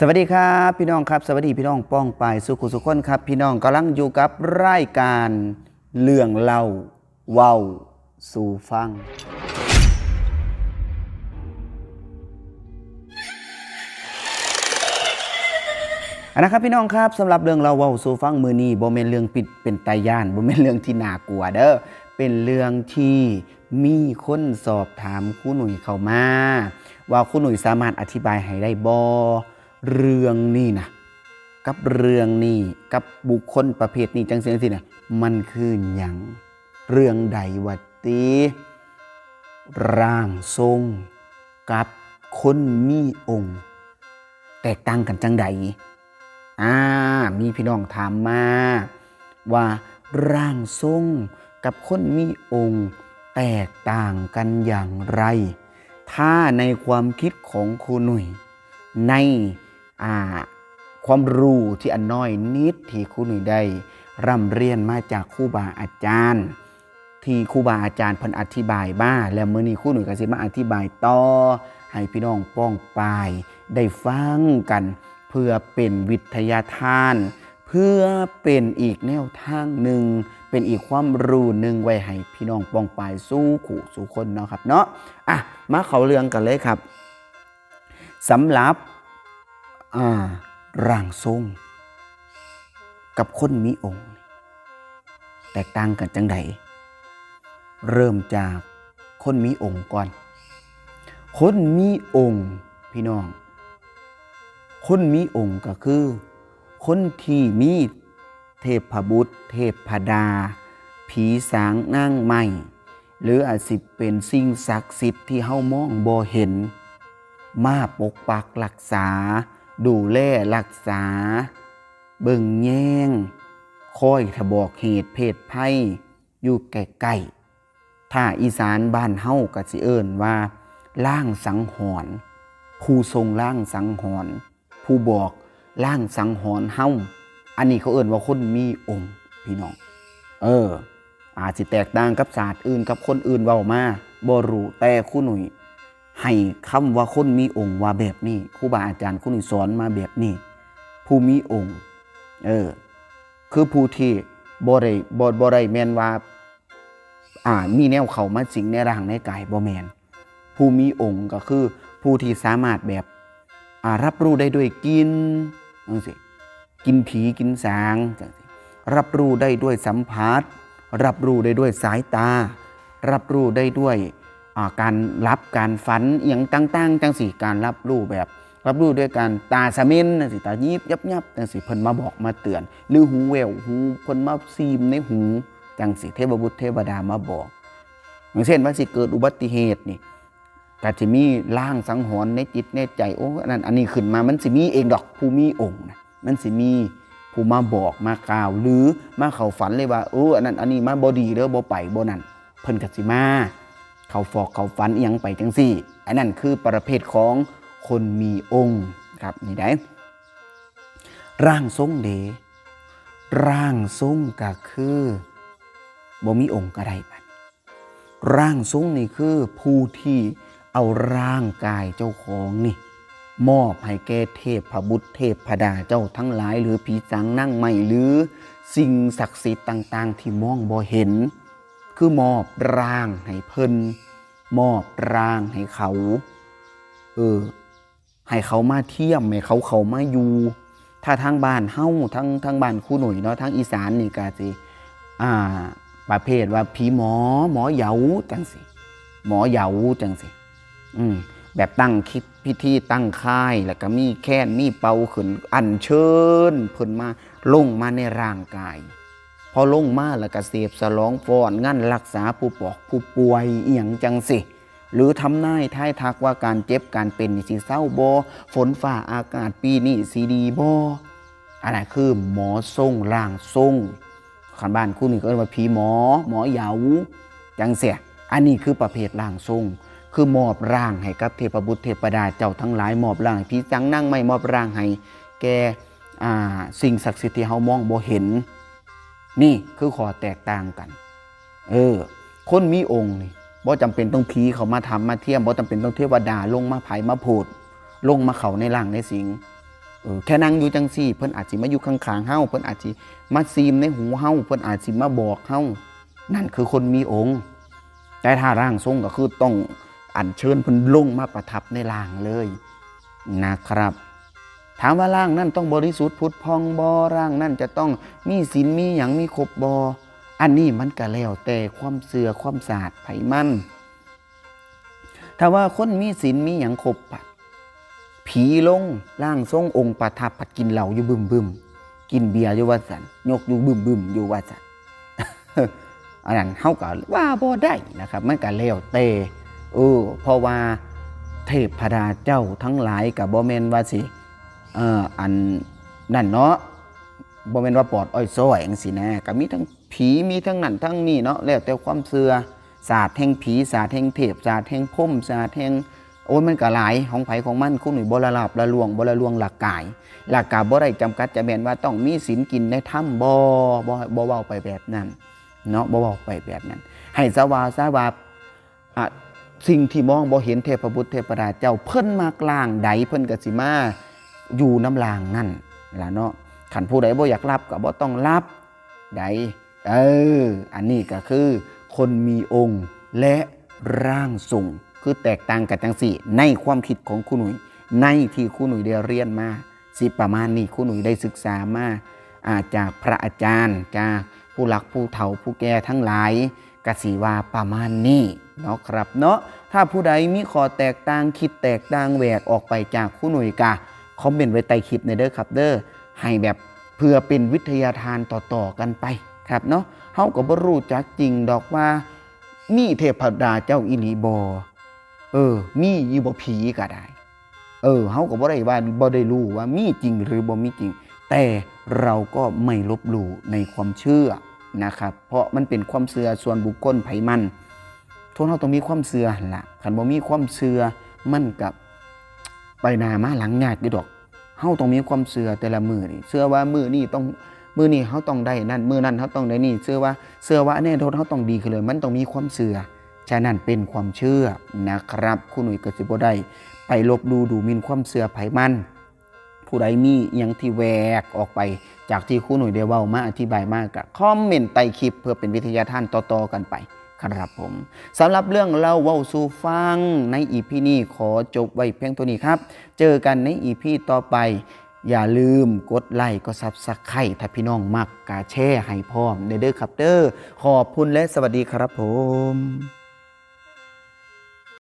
สวัสดีครับพี่น้องครับ สวัสดีพี่น้องป้องปายสุขุสุขคนครับ พี่น้องกำลังอยู่กับรายการเรื่องเล่าเว้าสู่ฟัง อันนะครับพี่น้องครับสำหรับเรื่องเราเว้าสู่ฟังมือนี้บ่แม่นเรื่องปิดเป็นตายานบ่แม่นเรื่องที่น่ากลัวเด้อเป็นเรื่องที่มีคนสอบถามครูหนุ่ยเข้ามา ว่าครูหนุ่ยสามารถอธิบายให้ได้บ่ เรื่องนี้นะกับเรื่องนี้กับบุคคลประเภทนี้จังซี่งซี่น่ะมันคือหยังเรื่องใดวะติร่างทรง กับคนมีองค์ แตกต่างกันจังใดอ่ามีพี่น้องถามมา ว่าร่างทรงกับคนมีองค์ แตกต่างกันอย่างไร ถ้าในความคิดของครูหนุ่ยใน ความรู้ที่อันน้อยนิดที่ครูหนุ่ยได้ร่ำเรียนมาจากครูบาอาจารย์ ที่ครูบาอาจารย์พิ่นอธิบายมาแล้วมื้อนี้ครูหนุ่ยก็สิมาอธิบายต่อให้พี่น้องป้องปายได้ฟังกัน เพื่อเป็นวิทยาทาน เพื่อเป็นอีกแนวทางหนึ่ง เป็นอีกความรู้หนึ่งไว้ให้พี่น้องป้องปายสู้ขู่สู้คนเนาะครับเนาะอะมาเขาเรื่องกันเลยครับสำหรับ ร่างทรง กับคนมีองค์ แตกต่างกันจังใดเริ่มจากคนมีองค์ก่อน คนมีองค์พี่น้อง คนมีองค์ก็คือ คนที่มีเทพบุตร เทพดา ผีสางนางไม้หรืออาจสิเป็นสิ่งศักดิ์สิทธิ์ที่เฮามองบ่เห็น มาปกปักรักษา ดูแลรักษา เบิ่งแย่งคอยทบอกเหตุเพศภัยอยู่ใกล้ๆถ้าอีสานบ้านเฮาก็สิเอิ้นว่าล่างสังหรณ์ผู้ทรงล่างสังหรณ์ผู้บอกล่างสังหรณ์เฮาอันนี้เขาเอิ้นว่าคนมีองค์พี่น้อง เออ อาจสิแตกต่างกับศาสตร์อื่นกับคนอื่นเว้ามาบ่รู้แต่ครูหนุ่ย ให้คำว่าคนมีองค์ว่าแบบนี้ครูบาอาจารย์ครูหนุ่ยสอนมาแบบนี้ ผู้มีองค์ เออ คือผู้ที่บ่ได้บ่บ่ได้แม่นว่า อ่า มีแนวเข้ามาสิงในร่างในกายบ่แม่นผู้มีองค์ก็คือผู้ที่สามารถแบบอ่ารับรู้ได้ด้วยกินจังซี่กินผีกินสางจังซี่รับรู้ได้ด้วยสัมผัส รับรู้ได้ด้วยสายตา รับรู้ได้ด้วย การรับการฝันอย่างต่างๆจังสี่การรับรู้แบบ รับรู้ด้วยการตาสะเมินสิตายิบยับยับจังสิเพิ่นมาบอกมาเตือน หรือหูแววหูเพิ่นมาซีมในหูจังสิเทพบุตรเทวดามาบอก อย่างเช่นว่าสิเกิดอุบัติเหตุนี่ก็จะมีล่างสังหรณ์ในจิตในใจโอ้อันนั้นอันนี้ขึ้นมามันสิมีเองดอกผู้มีองค์นะมันสิมีผู้มาบอกมากล่าว หรือมาเข้าฝันเลยว่าเอออันนั้นอันนี้มาบ่ดีเด้อบ่ไปบ่นั่นเพิ่นก็สิมา เขาฟอกเขาฝันเอหยังไปจังซี่ อันนั้นคือประเภทของคนมีองค์ครับนี่ได้ร่างทรงเดร่างทรงก็คือบ่มีองค์ก็ได้บัดร่างทรงนี่คือผู้ที่เอาร่างกายเจ้าของนี่มอบให้แก่เทพพบุตรเทพดาเจ้าทั้งหลาย หรือผีจังนั่งไม่หรือสิ่งศักดิ์สิทธิ์ต่าง ๆ ที่มองบ่เห็น คือมอบร่างให้เพิ่นมอบร่างให้เขา เออ ให้เขามาเที่ยมให้เขาเขามาอยู่ ถ้าทางบ้านเฮ้าทั้งทั้งบ้านคู่หนุ่ยเนาะทางอีสานนี่ก็สิอ่า ประเภทว่าผีหมอ หมอเหยาจังสิหมอเหยาจังสิอืมแบบตั้งคิดพิธีตั้งค่าย แล้วก็มีแค่นมีเป่าขึ้นอัญเชิญเพิ่นมาลงมาในร่างกาย อลงมาแล้วก็เสพสลองฟอนงั้นรักษาผู้ปอกผู้ป่วยเอียงจังสิ หรือทำนายทายทักว่าการเจ็บการเป็นนี่สิเศร้าบอฝนฟ้าอากาศปีนี้สีดีบออันนั้นคือหมอทรงร่างทรงขันบ้านคู่นี้ก็เรียกว่าผีหมอ หมอเหยาจังเสียอันนี้คือประเภทร่างทรงคือมอบร่างให้กับเทพบุตรเทพดาเจ้าทั้งหลายมอบร่างให้พี่จังนั่งไม่มอบร่างให้แกสิ่งศักดิ์สิทธิ์ที่เฮามองบ่เห็น นี่คือข้อแตกต่างกัน เออ คนมีองค์นี่บ่จำเป็นต้องผีเขามาทำมาเทียมบ่จำเป็นต้องเทวดาลงมาไผมาโพดลงมาเขาในร่างในสิงเออแค่นั่งอยู่จังซี่ เพิ่นอาจสิมาอยู่ข้างๆเฮาเพิ่นอาจสิมาซีมในหูเฮาเพิ่นอาจสิมาบอกเฮานั่นคือคนมีองค์แต่ถ้าร่างทรงก็คือต้องอัญเชิญเพิ่นลงมาประทับในร่างเลยนะครับ ถามว่าร่างนั่นต้องบริสุทธิ์พุทธพองบอร่างนั่นจะต้องมีศีลมีหยังมีครบบออันนี้มันก็แล้วแต่ความเสื่อความศาสตร์ไผมันถ้าว่าคนมีศีลมีหยังครบปัดผีลงร่างทรงองค์ประทับผัดกินเหล้าอยู่บึมบึมกินเบียร์อยู่ว่าสันยกอยู่บึมบึมอยู่ว่าสันอันนั้นเฮาก็ว่าบ่ได้นะครับ มันก็แล้วแต่เออเพราะว่าเทพดาเจ้าทั้งหลายกับบ่แม่นว่าสิ เอ่ออันนั่นเนาะบ่แม่นว่าปอดอ้อยซ้อยจังซี่นะก็มีทั้งผีมีทั้งนั่นทั้งนี่เนาะแล้วแต่ความเชื่อศาสตร์แห่งผีศาสตร์แห่งเทพศาสตร์แห่งพรหมศาสตร์แห่งโอ้ยมันก็หลายของไผของมันคุณหนุ่ยบ่ละลาบละลวงบ่ละลวงหลักกาย หลักกายบ่ได้จำกัดจะแม่นว่าต้องมีศีลกินในถ้ำบ่บ่บ่เว้าไปแบบนั้นเนาะบ่เว้าไปแบบนั้น ให้สวาสวาสิ่งที่มองบ่เห็นเทพบุตรเทพดาเจ้าเพิ่นมากลางใดเพิ่นก็สิมา อยู่น้ำลางนั่นล่ะเนาะขันผู้ใดบ่อยากรับก็บ่ต้องรับใดเอออันนี้ก็คือคนมีองค์และร่างทรงคือแตกต่างกันจังสี่ ในความคิดของคุณหนุ่ยในที่คุณหนุ่ยได้เรียนมา สิประมาณนี้คุณหนุ่ยได้ศึกษามาอาจากพระอาจารย์จากผู้หลักผู้เฒ่าผู้แก่ทั้งหลายกสีว่าประมาณนี้เนาะครับเนาะถ้าผู้ใดมีข้อแตกต่างคิดแตกต่างแหวกออกไปจากคุณหนุ่ยกะ คอมเมนต์ไว้ใต้คลิปในเด้อครับเด้อให้แบบเพื่อเป็นวิทยาทานต่อๆกันไปครับเนาะเฮาก็บ่รู้จักจริงดอกว่ามีเทพดาเจ้าอิลีบอเออ มีอยู่บ่ผีก็ได้ เออเฮาก็บ่ได้ว่าบ่ได้รู้ว่ามีจริงหรือบ่มีจริง แต่เราก็ไม่ลบหลู่ในความเชื่อนะครับ เพราะมันเป็นความเชื่อส่วนบุคคลไผมันทุกเฮาต้องมีความเชื่อหั่นล่ะคันบ่มีความเชื่อมันกับ ไปนามาหลังยากอยู่ดอกเฮาต้องมีความเชื่อแต่ละมือนี่เชื่อว่ามือนี่ต้องมือนี่เฮาต้องได้นั่นมือนั้นเฮาต้องได้นี่เชื่อว่าเชื่อว่าแน่ทนเฮาต้องดีขึ้นเลย มันต้องมีความเชื่อฉะนั้นเป็นความเชื่อนะครับคุณหนุ่ยกสิบได้ไปลบดูดูมินความเสื่อไผมัน ผู้ใดมีอหยังที่แวกออกไป จากที่คุณหนุ่ยได้เว้ามาอธิบายมากกะคอมเมนต์ใต้คลิปเพื่อเป็นวิทยาทานต่อๆกันไป ครับผมสำหรับเรื่องเล่าเว้าสู่ฟังในอีพีนี้ขอจบไว้เพียงตัวนี้ครับ เจอกันในอีพีต่อไป อย่าลืมกดไลค์ก็ซับสไครต์ถ้าพี่น้องมักกาแช่ให้พร้อมในเด้อครับเด้อขอบคุณและสวัสดีครับผม